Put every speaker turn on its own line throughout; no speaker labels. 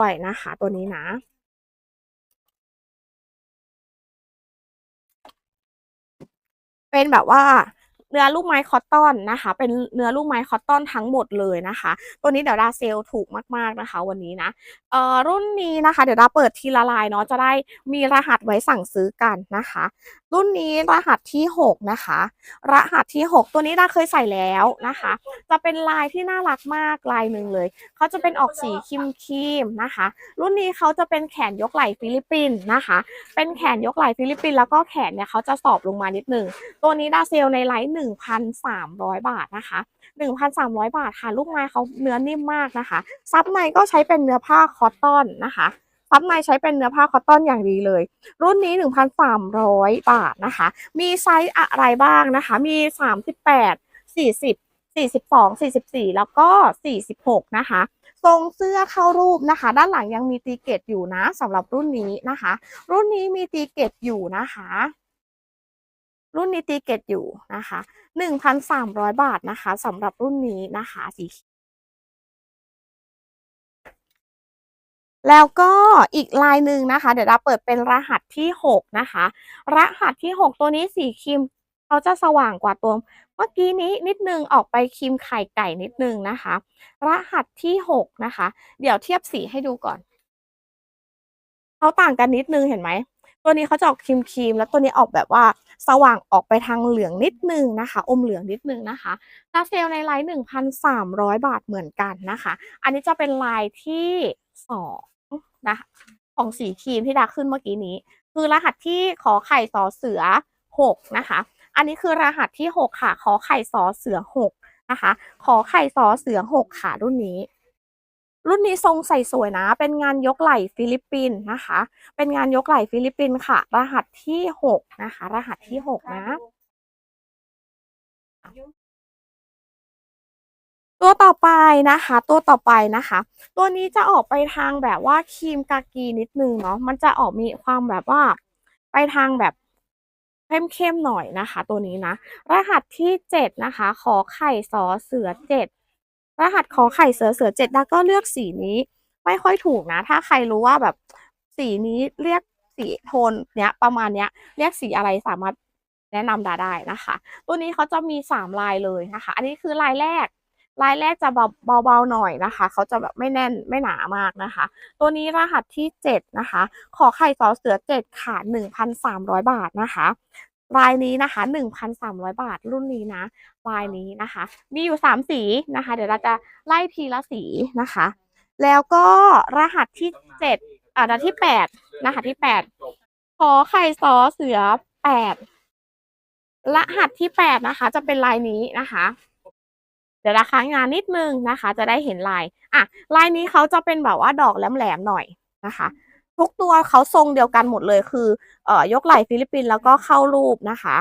ด้วยนะคะตัวนี้นะเป็นแบบว่า เนื้อลูกไม้คอตตอนนะคะ เป็นเนื้อลูกไม้คอตตอนทั้งหมดเลยนะคะ ตัวนี้เดี๋ยวดาเซลถูกมากๆนะคะ วันนี้นะเอ่อรุ่นนี้นะคะ เดี๋ยวดาเปิดทีละลายเนาะจะได้มีรหัสไว้สั่งซื้อกันนะคะ รุ่นนี้รหัสที่ 6 นะคะ รหัสที่ 6 ตัวนี้ดาเคยใส่แล้วนะคะ จะเป็นลายที่น่ารักมากลายหนึ่งเลยเขาจะเป็นออกสีครีมครีมนะคะ รุ่นนี้เขาจะเป็นแขนยกไหล่ฟิลิปปินส์นะคะ เป็นแขนยกไหล่ฟิลิปปินส์แล้วก็แขนเนี่ยเขาจะสอบลงมานิดนึงตัวนี้ดาเซลในไลท์ห1,300 บาทนะคะ 1,300 บาทค่ะ ลูกไม้เขาเนื้อนิ่มมากนะคะ ซับในก็ใช้เป็นเนื้อผ้าคอตตอนนะคะซับในใช้เป็นเนื้อผ้าคอตตอนอย่างดีเลย รุ่นนี้ 1,300 บาทนะคะ มีไซส์อะไรบ้างนะคะ มี 38 40 42 44 แล้วก็ 46 นะคะทรงเสื้อเข้ารูปนะคะ ด้านหลังยังมีตีเกตอยู่นะสำหรับรุ่นนี้นะคะ รุ่นนี้มีตีเกตอยู่นะคะ รุ่นนี้ตีเกตอยู่นะคะ 1,300 บาทนะคะสำหรับรุ่นนี้นะคะสีแล้วก็อีกลายหนึ่งนะคะ เดี๋ยวเราเปิดเป็นรหัสที่ 6 นะคะ รหัสที่ 6 ตัวนี้สีครีมเขาจะสว่างกว่าตัวเมื่อกี้นี้นิดนึงออกไปครีมไข่ไก่นิดนึงนะคะ รหัสที่ 6 นะคะ เดี๋ยวเทียบสีให้ดูก่อนเขาต่างกันนิดนึงเห็นไหม ตัวนี้เขาจะออกครีมครีมแล้วตัวนี้ออกแบบว่าสว่างออกไปทางเหลืองนิดนึงนะคะ อมเหลืองนิดนึงนะคะลาเซลในไลน์1,300บาทเหมือนกันนะคะ อันนี้จะเป็นลายที่สองนะคะของสีครีมที่ดาขึ้นเมื่อกี้นี้ คือรหัสที่ขอไข่สอเสือ6นะคะ อันนี้คือรหัสที่6ค่ะ ขอไข่สอเสือ6นะคะ ขอไข่สอเสือ6ค่ะรุ่นนี้ รุ่นนี้ทรงใส่สวยนะ เป็นงานยกไหล่ฟิลิปปินส์นะคะ เป็นงานยกไหล่ฟิลิปปินส์ค่ะ รหัสที่หกนะคะ รหัสที่หกนะ ตัวต่อไปนะคะ ตัวต่อไปนะคะ ตัวนี้จะออกไปทางแบบว่าครีมกากีนิดนึงเนาะ มันจะออกมีความแบบว่า ไปทางแบบเข้มๆหน่อยนะคะ ตัวนี้นะ รหัสที่เจ็ดนะคะ ขอไข่สอเสือเจ็ด รหัสขอไข่เสือเสือเจ็ดดาก็เลือกสีนี้ ไม่ค่อยถูกนะ ถ้าใครรู้ว่าแบบสีนี้เรียกสีโทนเนี้ยประมาณเนี้ย เรียกสีอะไรสามารถแนะนำดาได้นะคะ ตัวนี้เขาจะมีสามลายเลยนะคะ อันนี้คือลายแรกลายแรกจะเบาเบาๆหน่อยนะคะ เขาจะแบบไม่แน่นไม่หนามากนะคะ ตัวนี้รหัสที่เจ็ดนะคะ ขอไข่สอเสือเจ็ดค่ะหนึ่งพันสามร้อยบาทนะคะ ลายนี้นะคะหนึ่งพันสามร้อยบาทรุ่นนี้นะ ลายนี้นะคะ มีอยู่สามสีนะคะ เดี๋ยวเราจะไล่ทีละสีนะคะ แล้วก็รหัสที่เจ็ดอ่ารหัสที่แปดรหัสที่แปดขอไข่สอเสือแปดรหัสที่แปดนะคะ จะเป็นลายนี้นะคะเดี๋ยวราคางานนิดนึงนะคะ จะได้เห็นลาย อะ ลายนี้เขาจะเป็นแบบว่าดอกแหลมๆหน่อยนะคะ ทุกตัวเขาทรงเดียวกันหมดเลยคือเอ่อยกไหล่ฟิลิปปินส์แล้วก็เข้ารูปนะคะ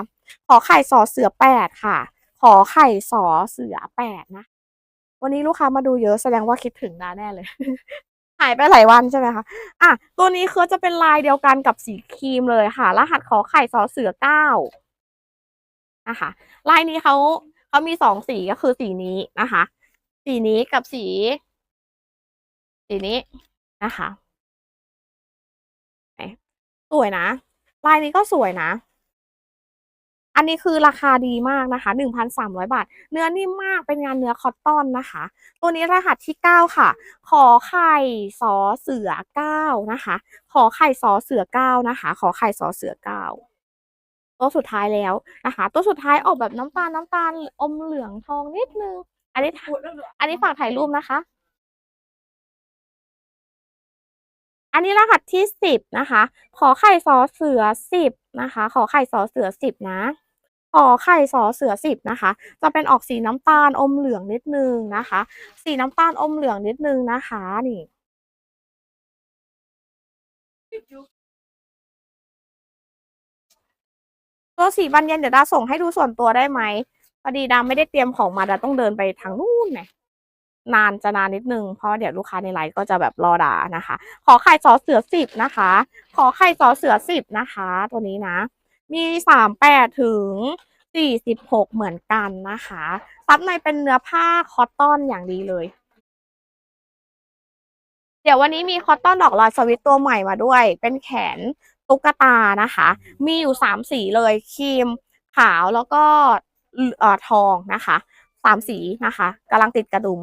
ขอไข่สอเสือแปดค่ะ ขอไข่สอเสือแปดนะ วันนี้ลูกค้ามาดูเยอะแสดงว่าคิดถึงดาแน่เลย หายไปหลายวันใช่ไหมคะอะตัวนี้คือจะเป็นลายเดียวกันกับสีครีมเลยค่ะ รหัสขอไข่สอเสือเก้านะคะลายนี้เขาเขามีสองสีก็คือสีนี้นะคะ สีนี้กับสี สีนี้นะคะ สวยนะ ลายนี้ก็สวยนะ อันนี้คือราคาดีมากนะคะ1,300 บาท เนื้อนิ่มมากเป็นงานเนื้อคอตตอนนะคะ ตัวนี้รหัสที่ 9 ค่ะ ขอไข่สอเสือ9นะคะ ขอไข่สอเสือ9นะคะ ขอไข่สอเสือ9ตัวสุดท้ายแล้วนะคะ ตัวสุดท้ายออกแบบน้ำตาลน้ำตาลอมเหลืองทองนิดนึง อันนี้อันนี้ฝากถ่ายรูปนะคะ อันนี้รหัสที่สิบนะคะ ขอไข่สอเสือสิบนะคะ ขอไข่สอเสือสิบนะขอไข่สอเสือสิบนะคะ จะเป็นออกสีน้ำตาลอมเหลืองนิดนึงนะคะ สีน้ำตาลอมเหลืองนิดนึงนะคะนี่ตัวสีบานเย็นเดี๋ยวดาส่งให้ดูส่วนตัวได้ไหมพอดีดาไม่ได้เตรียมของมาดาต้องเดินไปทางนู้นไง นานจะนานนิดนึง เพราะเดี๋ยวลูกค้าในไลฟ์ก็จะแบบรอด่านะคะ ขอไข่สอเสือสิบนะคะ ขอไข่สอเสือสิบนะคะ ตัวนี้นะ มีสามแปดถึงสี่สิบหกเหมือนกันนะคะซับในเป็นเนื้อผ้าคอตตอนอย่างดีเลยเดี๋ยววันนี้มีคอตตอนดอกลายสวิตตัวใหม่มาด้วย เป็นแขนตุ๊กตานะคะ มีอยู่สามสีเลยครีมขาวแล้วก็เอ่อทองนะคะสามสีนะคะกำลังติดกระดุม